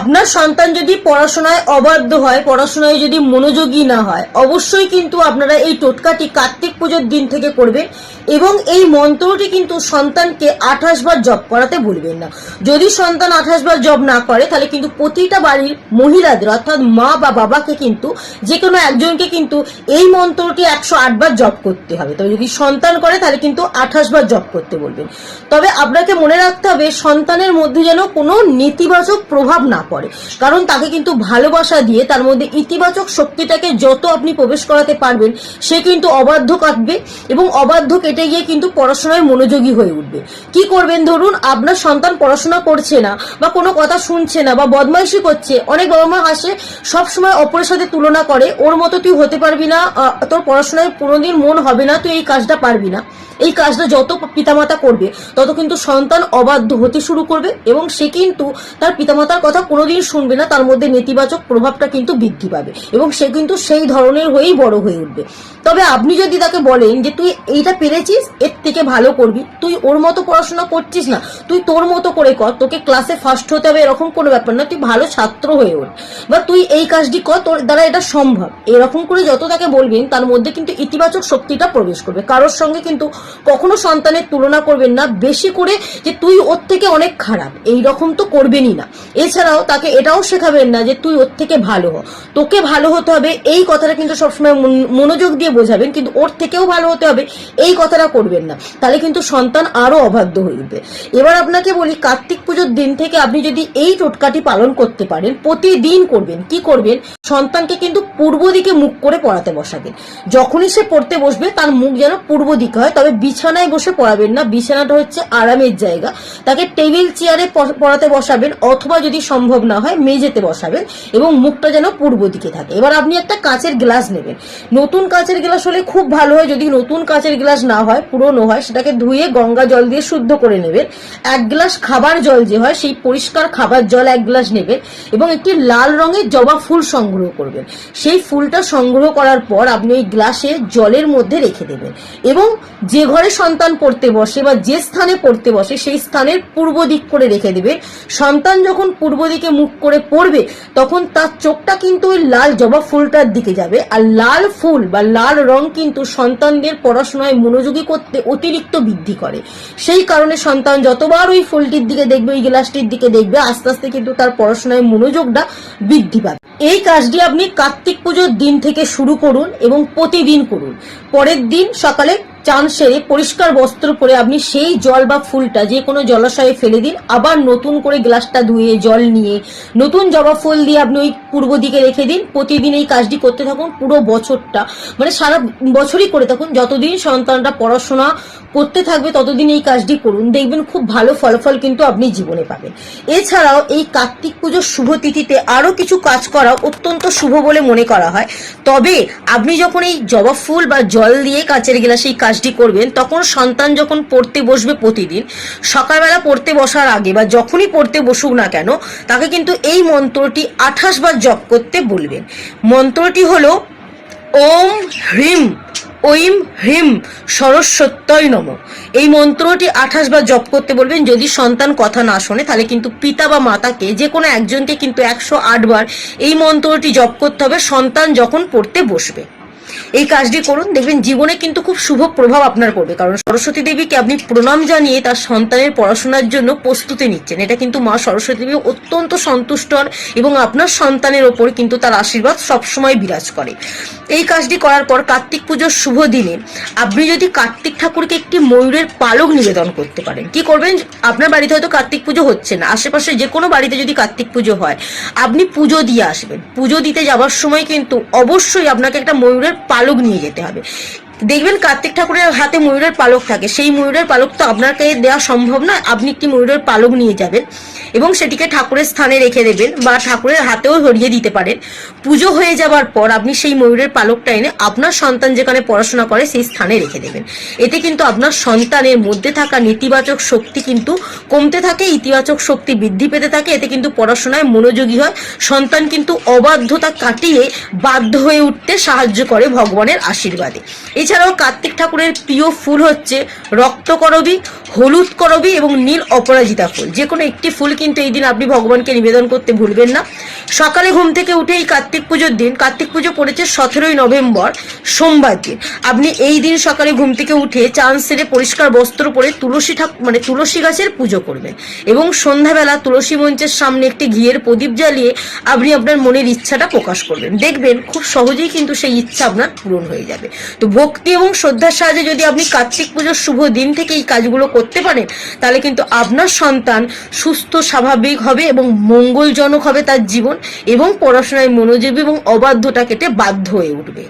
আপনার সন্তান যদি পড়াশোনায় অবাধ্য হয়, পড়াশোনায় যদি মনোযোগী না হয়, অবশ্যই কিন্তু আপনারা এই টোটকাটি কার্তিক পুজোর দিন থেকে করবেন এবং এই মন্ত্রটি কিন্তু সন্তানকে আঠাশ বার করাতে বলবেন না। যদি সন্তান আঠাশ বার জপ না করে, তাহলে কিন্তু প্রতিটা বাড়ির মহিলাদের, অর্থাৎ মা বা বাবাকে কিন্তু, যে কোনো একজনকে কিন্তু এই মন্ত্রটি একশো বার জপ করতে হবে। তবে যদি সন্তান করে, তাহলে কিন্তু আঠাশ বার করতে বলবেন। তবে আপনাকে মনে রাখতে হবে, সন্তানের মধ্যে যেন কোনো নেতিবাচক প্রভাব না পড়ে। কারণ তাকে কিন্তু ভালোবাসা দিয়ে তার মধ্যে ইতিবাচক শক্তিটাকে যত আপনি প্রবেশ করাতে পারবেন, সে কিন্তু অবাধ্য কাটবে এবং অবাধ্য কেটে গিয়ে কিন্তু পড়াশোনায় মনোযোগী হয়ে উঠবে। কি করবেন ধরুন, আপনার সন্তান পড়াশোনা করছে না বা কোনো কথা শুনছে না বা বদমাইশি করছে, অনেক বাবা মা আসে সবসময় অপরের সাথে তুলনা করে, ওর মতো তুই হতে পারবি না তোর পড়াশোনায় কোনোদিন মন হবে না, তুই এই কাজটা পারবি না। এই কাজটা যত পিতামাতা করবে, তত কিন্তু সন্তান অবাধ্য হতে শুরু করবে এবং সে কিন্তু তার পিতামাতার কথা কোনোদিন শুনবে না, তার মধ্যে নেতিবাচক প্রভাবটা কিন্তু বৃদ্ধি পাবে এবং সে কিন্তু সেই ধরনের হয়েই বড় হয়ে উঠবে। তবে আপনি যদি তাকে বলেন যে, তুই এইটা পেরেছিস, এর থেকে ভালো করবি, তুই ওর মতো পড়াশোনা করছিস না, তুই তোর মতো করে কর, তোকে ক্লাসে ফার্স্ট হতে হবে, এরকম কোনো ব্যাপার না, তুই ভালো ছাত্র হয়ে ওঠ। বা তুই এই কাজটি কর, তোর দ্বারা এটা সম্ভব। এরকম করে যত তাকে বলবেন, তার মধ্যে কিন্তু ইতিবাচক শক্তিটা প্রবেশ করবে। কারোর সঙ্গে কিন্তু কখনো সন্তানের তুলনা করবেন না, বেশি করে যে, তুই ওর থেকে অনেক খারাপ। এই রকম তো করবেনই না। এছাড়াও তাকে এটাও শেখাবেন না যে তুই ওর থেকে ভালো তোকে ভালো হতে হবে, এই কথাটা কিন্তু সবসময় মনোযোগ দিয়ে বোঝাবেন, কিন্তু ওর থেকেও ভালো হতে হবে, এই কথাটা করবেন না। তাহলে কিন্তু সন্তান আরও অবাধ্য উঠবে। এবার আপনাকে বলি, কার্তিক পুজোর দিন থেকে আপনি যদি এই টোটকাটি পালন করতে পারেন, প্রতিদিন করবেন। কি করবেন? সন্তানকে কিন্তু পূর্ব দিকে মুখ করে পড়াতে বসাবেন। যখনই সে পড়তে বসবে, তার মুখ যেন পূর্ব দিকে হয়, তবে বিছানায় বসে পড়াবেন না। বিছানাটা হচ্ছে আরামের জায়গা। তাকে টেবিল চেয়ারে পড়াতে বসাবেন, অথবা যদি সম্ভব না হয় মেঝেতে বসাবেন এবং মুখটা যেন পূর্ব দিকে থাকে। এবার আপনি একটা কাঁচের গ্লাস নেবেন। নতুন কাঁচের গ্লাস হলে খুব ভালো হয়, যদি নতুন কাঁচের গ্লাস না হয়, পুরনো হয়, সেটাকে ধুয়ে গঙ্গা জল দিয়ে শুদ্ধ করে নেবেন। এক গ্লাস খাবার জল যে হয়, সেই পরিষ্কার খাবার জল এক গ্লাস নেবেন এবং একটি লাল রঙের জবা ফুল সংগ্রহ করবেন। সেই ফুলটা সংগ্রহ করার পর আপনি ওই গ্লাসে জলের মধ্যে রেখে দেবেন এবং যে ঘরে সন্তান পড়তে বসে বা যে স্থানে পড়তে বসে, সেই স্থানের পূর্ব দিক করে রেখে দেবেন। সন্তান যখন পূর্ব দিকে মুখ করে পড়বে, তখন তার চোখটা কিন্তু ওই লাল জবা ফুলটার দিকে যাবে। আর লাল ফুল বা লাল রং কিন্তু সন্তানদের পড়াশোনায় মনোযোগী করতে অতিরিক্ত বৃদ্ধি করে। সেই কারণে সন্তান যতবার ওই ফুলটির দিকে দেখবে, ওই গ্লাসটির দিকে দেখবে, আস্তে আস্তে কিন্তু তার পড়াশোনায় মনোযোগটা বৃদ্ধি পাবে। এই কাজটি আপনি কার্তিক পুজোর দিন থেকে শুরু করুন এবং প্রতিদিন করুন। পরের দিন সকালে চান সেরে পরিষ্কার বস্ত্র পরে আপনি সেই জল বা ফুলটা যে কোনো জলাশয়ে ফেলে দিন, আবার নতুন করে গ্লাসটা ধুয়ে জল নিয়ে। নতুন জবা ফুল দিয়ে আপনি ওই পূর্ব দিকে রেখে দিন, প্রতিদিন এই কাজটি করতে থাকুন পুরো বছরটা। মানে সারা বছরই করে থাকুন, যতদিন সন্তানরা পড়াশোনা করতে থাকবে ততদিন এই কাজটি করুন। দেখবেন খুব ভালো ফলাফল কিন্তু আপনি জীবনে পাবেন। এছাড়াও এই কার্তিক পুজোর শুভ তিথিতে আরও কিছু কাজ করা অত্যন্ত শুভ বলে মনে করা হয়। তবে আপনি যখন এই জবা ফুল বা জল দিয়ে কাচের গ্লাসে এই কাজটি করবেন, তখন সন্তান যখন পড়তে বসবে প্রতিদিন, সকালবেলা পড়তে বসার আগে বা যখনই পড়তে বসুক না কেন, তাকে কিন্তু এই মন্ত্রটি আঠাশ বার জপ করতে বলবেন। মন্ত্রটি হলো, ওম হ্রিম ঐম হ্রিম সরস্বত্যই নম। এই মন্ত্রটি আঠাশ বার জপ করতে বলবেন, যদি সন্তান কথা না শোনে, তাহলে কিন্তু পিতা বা মাতাকে যে কোনো একজনকে কিন্তু একশো বার এই মন্ত্রটি জপ করতে হবে, সন্তান যখন পড়তে বসবে। এই কাজটি করুন। দেখবেন জীবনে কিন্তু খুব শুভ প্রভাব আপনার পড়বে। কারণ সরস্বতী দেবীকে আপনি প্রণাম জানিয়ে তার সন্তানের পড়াশোনার জন্য প্রস্তুতি নিচ্ছেন। এটা কিন্তু মা সরস্বতী দেবী অত্যন্ত সন্তুষ্ট হন এবং আপনার সন্তানের ওপর কিন্তু তার আশীর্বাদ সবসময় বিরাজ করে। এই কাজটি করার পর কার্তিক পুজোর শুভ দিনে আপনি যদি কার্তিক ঠাকুরকে একটি ময়ূরের পালক নিবেদন করতে পারেন, কি করবেন? আপনার বাড়িতে হয়তো কার্তিক পুজো হচ্ছে না। আশেপাশে যে কোনো বাড়িতে যদি কার্তিক পুজো হয়, আপনি পুজো দিয়ে আসবেন। পুজো দিতে যাওয়ার সময় কিন্তু অবশ্যই আপনাকে একটা ময়ূরের পালক নিয়ে যেতে হবে। দেখবেন কার্তিক ঠাকুরের হাতে ময়ূরের পালক থাকে। সেই ময়ূরের পালক তো আপনাকে দেওয়া সম্ভব নয়। আপনি একটি ময়ূরের পালক নিয়ে যাবেন। এবং সেটিকে ঠাকুরের স্থানে রেখে দেবেন বা ঠাকুরের হাতেও ধরিয়ে দিতে পারেন। পুজো হয়ে যাবার পর আপনি সেই ময়ূরের পালকটা এনে আপনার সন্তান যেখানে পড়াশোনা করে সেই স্থানে রেখে দেবেন। এতে কিন্তু আপনার সন্তানের মধ্যে থাকা নেতিবাচক শক্তি কিন্তু কমতে থাকে, ইতিবাচক শক্তি বৃদ্ধি পেতে থাকে। এতে কিন্তু পড়াশোনায় মনোযোগী হয়। সন্তান কিন্তু অবাধ্যতা কাটিয়ে বাধ্য হয়ে উঠতে সাহায্য করে ভগবানের আশীর্বাদে। এছাড়াও কার্তিক ঠাকুরের প্রিয় ফুল হচ্ছে রক্তকরবী। হলুদ করবি এবং নীল অপরাজিতা ফুল। যে কোনো একটি ফুল কিন্তু এই দিন আপনি ভগবানকে নিবেদন করতে ভুলবেন না। সকালে ঘুম থেকে উঠে এই কার্তিক পুজোর দিন, কার্তিক পুজো পড়েছে সতেরোই নভেম্বর, সোমবার দিন। আপনি এই দিন সকালে ঘুম থেকে উঠে চান সেরে পরিষ্কার বস্ত্র পরে তুলসী ঠাক মানে তুলসী গাছের পুজো করবেন এবং সন্ধ্যাবেলা তুলসী মঞ্চের সামনে একটি ঘিয়ের প্রদীপ জ্বালিয়ে আপনি আপনার মনের ইচ্ছাটা প্রকাশ করবেন। দেখবেন খুব সহজেই কিন্তু সেই ইচ্ছা আপনার পূরণ হয়ে যাবে। তো ভক্তি এবং শ্রদ্ধার সাহায্যে যদি আপনি কার্তিক পুজোর শুভ দিন থেকে এই কাজগুলো করতে পারেন, তাহলে কিন্তু আপনার সন্তান সুস্থ, স্বাভাবিক হবে এবং মঙ্গলজনক হবে তার জীবন এবং পড়াশোনায় মনোযোগী এবং অবাধ্যতা কেটে বাধ্য হয়ে উঠবে।